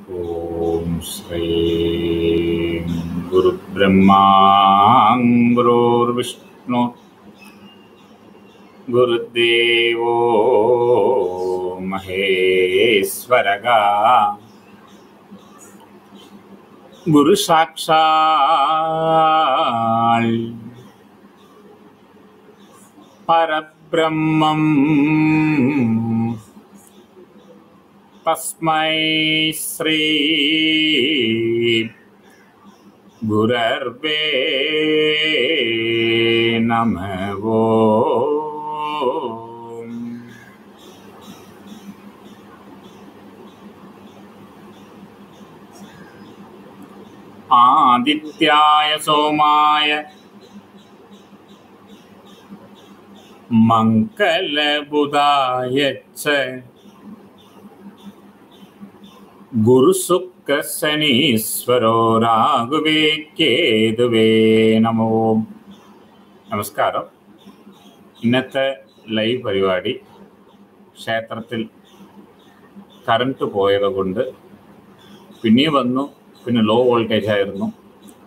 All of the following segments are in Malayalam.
ॐ श्रीं गुरुब्रह्मा गुरुर्विष्णु गुरुदेवो महेश्वरगा। गुरुसाक्षाल् परब्रह्मम् तस्मै श्री गुरर्वे नमः। आदित्याय सोमाय मङ्गलबुधाय च ഗുരുസുക്രശനീശ്വരോ രാഘുവേക്കേതുവേ നമോ. നമസ്കാരം. ഇന്നത്തെ ലൈവ് പരിപാടി ക്ഷേത്രത്തിൽ കറണ്ട് പോയത് കൊണ്ട് പിന്നെ വന്നു പിന്നെ ലോ വോൾട്ടേജ് ആയിരുന്നു.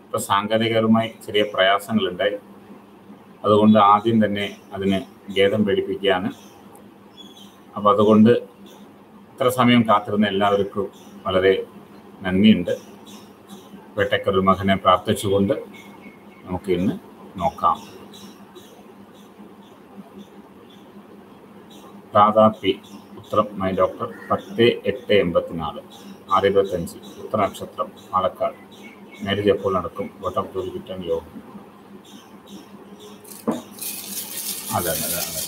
ഇപ്പോൾ സാങ്കേതികപരമായി ചെറിയ പ്രയാസങ്ങളുണ്ടായി. അതുകൊണ്ട് ആദ്യം തന്നെ അതിന് ഖേദം പേടിപ്പിക്കുകയാണ്. അപ്പോൾ അതുകൊണ്ട് ഇത്ര സമയം കാത്തിരുന്ന എല്ലാവർക്കും വളരെ നന്ദിയുണ്ട്. വേട്ടക്കർ മകനെ പ്രാർത്ഥിച്ചുകൊണ്ട് നമുക്ക് ഇന്ന് നോക്കാം. രാധാ പി ഉത്തരം മൈ ഡോക്ടർ പത്ത് എട്ട് എൺപത്തിനാല് ആറ് ഇരുപത്തഞ്ച് ഉത്തര നക്ഷത്രം പാലക്കാട്. മാരേജ് എപ്പോൾ നടക്കും? വോട്ടം കിട്ടാൻ യോഗം. അതെ അതെ അതെ.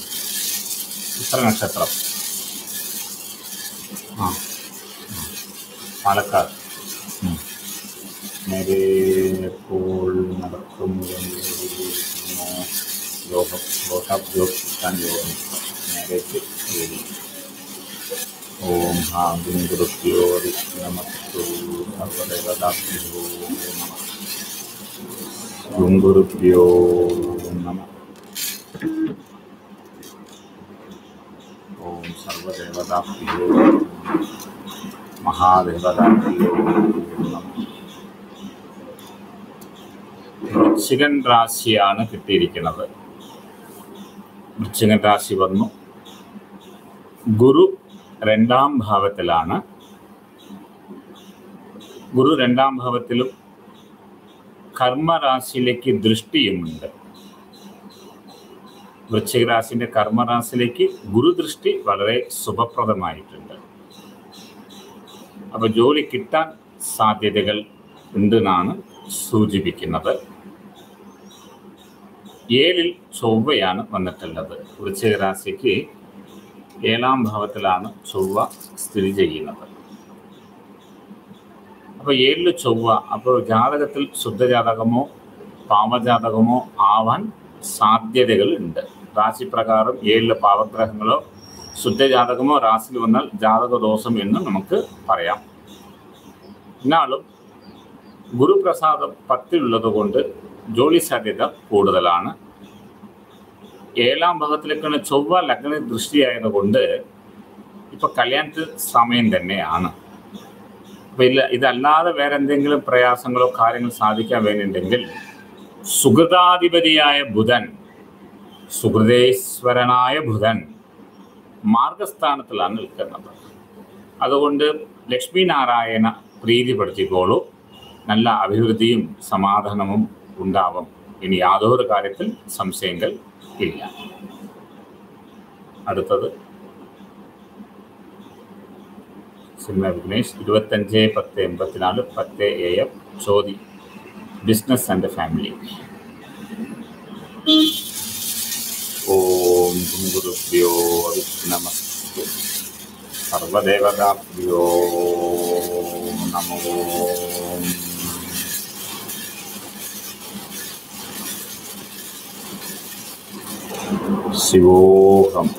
ഉത്തര നക്ഷത്രം ആ. പാലക്കാട് ഉം. നേരെ എപ്പോൾ നടക്കും എന്ന് ചോദിക്കുന്നു. യോഗം വോട്ടപ്പ് ജോബ് കിട്ടാൻ യോഗം നേരേക്ക് വേദി ഓം ഹാന്തിം ഗുരുഭ്യോ നമസ്തു സർവദേവതാഭ്യോ നമ ഗുരുഭ്യോ നമ ഓം സർവദേവതാഭ്യോ മഹാദേവതാഭ്യോ നമ വൃശ്ചികൻ രാശിയാണ് കിട്ടിയിരിക്കുന്നത്. വൃശ്ചികൻ രാശി വന്നു. ഗുരു രണ്ടാം ഭാവത്തിലാണ്. ഗുരു രണ്ടാം ഭാവത്തിലും കർമ്മരാശിയിലേക്ക് ദൃഷ്ടിയുമുണ്ട്. വൃശ്ചിക രാശിന്റെ കർമ്മരാശിയിലേക്ക് ഗുരുദൃഷ്ടി വളരെ ശുഭപ്രദമായിട്ടുണ്ട്. അപ്പൊ ജോലി കിട്ടാൻ സാധ്യതകൾ ഉണ്ടെന്നാണ് സൂചിപ്പിക്കുന്നത്. ഏഴിൽ ചൊവ്വയാണ് വന്നിട്ടുള്ളത്. വൃശ്ചിക രാശിക്ക് ഏഴാം ഭാവത്തിലാണ് ചൊവ്വ സ്ഥിതി ചെയ്യുന്നത്. അപ്പോൾ ഏഴിൽ ചൊവ്വ അപ്പോൾ ജാതകത്തിൽ ശുദ്ധജാതകമോ പാവജാതകമോ ആവാൻ സാധ്യതകൾ ഉണ്ട്. രാശിപ്രകാരം ഏഴിൽ പാവഗ്രഹങ്ങളോ ശുദ്ധജാതകമോ രാശിയിൽ വന്നാൽ ജാതകദോഷം എന്ന് നമുക്ക് പറയാം. എന്നാലും ഗുരുപ്രസാദം പത്തിലുള്ളത് കൊണ്ട് ജോലി സാധ്യത കൂടുതലാണ്. ഏഴാം ഭാഗത്തിലേക്കാണ് ചൊവ്വ ലഗ്ന ദൃഷ്ടിയായതുകൊണ്ട് ഇപ്പൊ കല്യാണത്തിന് സമയം തന്നെയാണ്. അപ്പൊ ഇല്ല ഇതല്ലാതെ വേറെ എന്തെങ്കിലും പ്രയാസങ്ങളോ കാര്യങ്ങൾ സാധിക്കാൻ വേണ്ടിയിട്ടുണ്ടെങ്കിൽ സുഹൃതാധിപതിയായ ബുധൻ സുഹൃതേശ്വരനായ ബുധൻ മാർഗസ്ഥാനത്തിലാണ് നിൽക്കുന്നത്. അതുകൊണ്ട് ലക്ഷ്മി നാരായണ പ്രീതിപ്പെടുത്തിക്കോളൂ. നല്ല അഭിവൃദ്ധിയും സമാധാനവും ഉണ്ടാവും. ഇനി യാതൊരു കാര്യത്തിൽ സംശയങ്ങൾ ഇല്ല. അടുത്തത്. സിനിമ വിഘ്നേഷ് ഇരുപത്തഞ്ച് പത്ത് എൺപത്തിനാല് പത്ത് എ എം ചോദി ബിസിനസ് ആൻഡ് ഫാമിലി. गुरुभ्यो नमस्ते सर्वदेवताभ्यो नमो शिवोहम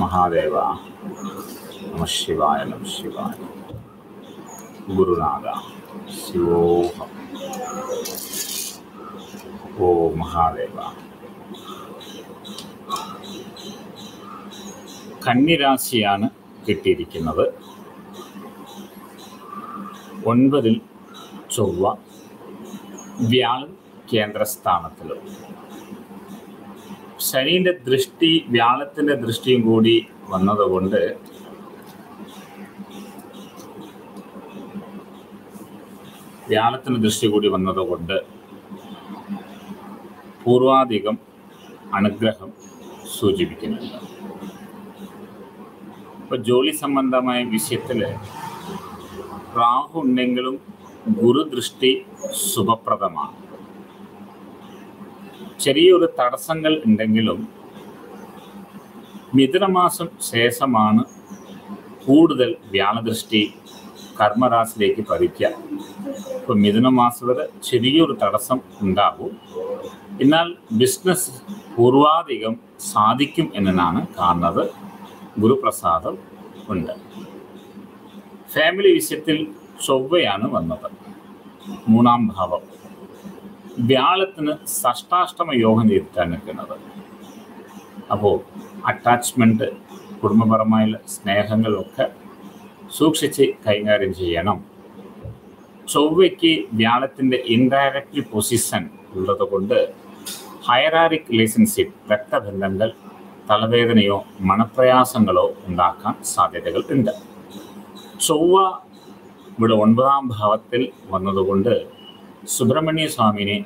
महादेव नम शिवाय नम शिवाय गुरुनाथ शिवोहम ओ महादेवा കന്നിരാശിയാണ് കിട്ടിയിരിക്കുന്നത്. ഒൻപതിൽ ചൊവ്വ വ്യാഴം കേന്ദ്രസ്ഥാനത്തിലും. ശനീന്റെ ദൃഷ്ടി വ്യാഴത്തിന്റെ ദൃഷ്ടിയും കൂടി വന്നതുകൊണ്ട് വ്യാഴത്തിന് ദൃഷ്ടി കൂടി വന്നതുകൊണ്ട് പൂർവാധികം അനുഗ്രഹം സൂചിപ്പിക്കുന്നുണ്ട്. ഇപ്പൊ ജോലി സംബന്ധമായ വിഷയത്തിൽ റാഹു ഉണ്ടെങ്കിലും ഗുരുദൃഷ്ടി ശുഭപ്രദമാണ്. ചെറിയൊരു തടസ്സങ്ങൾ ഉണ്ടെങ്കിലും മിഥുനമാസം ശേഷമാണ് കൂടുതൽ വ്യാഴദൃഷ്ടി കർമ്മരാശിയിലേക്ക് പതിക്കുക. ഇപ്പം മിഥുനമാസം വരെ ചെറിയൊരു തടസ്സം ഉണ്ടാകും. എന്നാൽ ബിസിനസ് പൂർവാധികം സാധിക്കും എന്നാണ് കാണുന്നത്. ഗുരുപ്രസാദം ഉണ്ട്. ഫാമിലി വിഷയത്തിൽ ചൊവ്വയാണ് വന്നത്. മൂന്നാം ഭാവം. വ്യാഴത്തിന് ഷഷ്ടാഷ്ടമ യോഗം നേരിട്ടാണ് നിൽക്കുന്നത്. അപ്പോൾ അറ്റാച്ച്മെന്റ് കുടുംബപരമായ സ്നേഹങ്ങളൊക്കെ സൂക്ഷിച്ച് കൈകാര്യം ചെയ്യണം. ചൊവ്വയ്ക്ക് വ്യാഴത്തിന്റെ ഇൻഡയറക്റ്റ് പൊസിഷൻ ഉള്ളത് കൊണ്ട് ഹയറാറിക് റിലേഷൻഷിപ്പ് രക്തബന്ധങ്ങൾ തലവേദനയോ മണപ്രയാസങ്ങളോ ഉണ്ടാക്കാൻ സാധ്യതകൾ ഉണ്ട്. ചൊവ്വ ഇവിടെ ഒൻപതാം ഭാവത്തിൽ വന്നതുകൊണ്ട് സുബ്രഹ്മണ്യ സ്വാമിനെ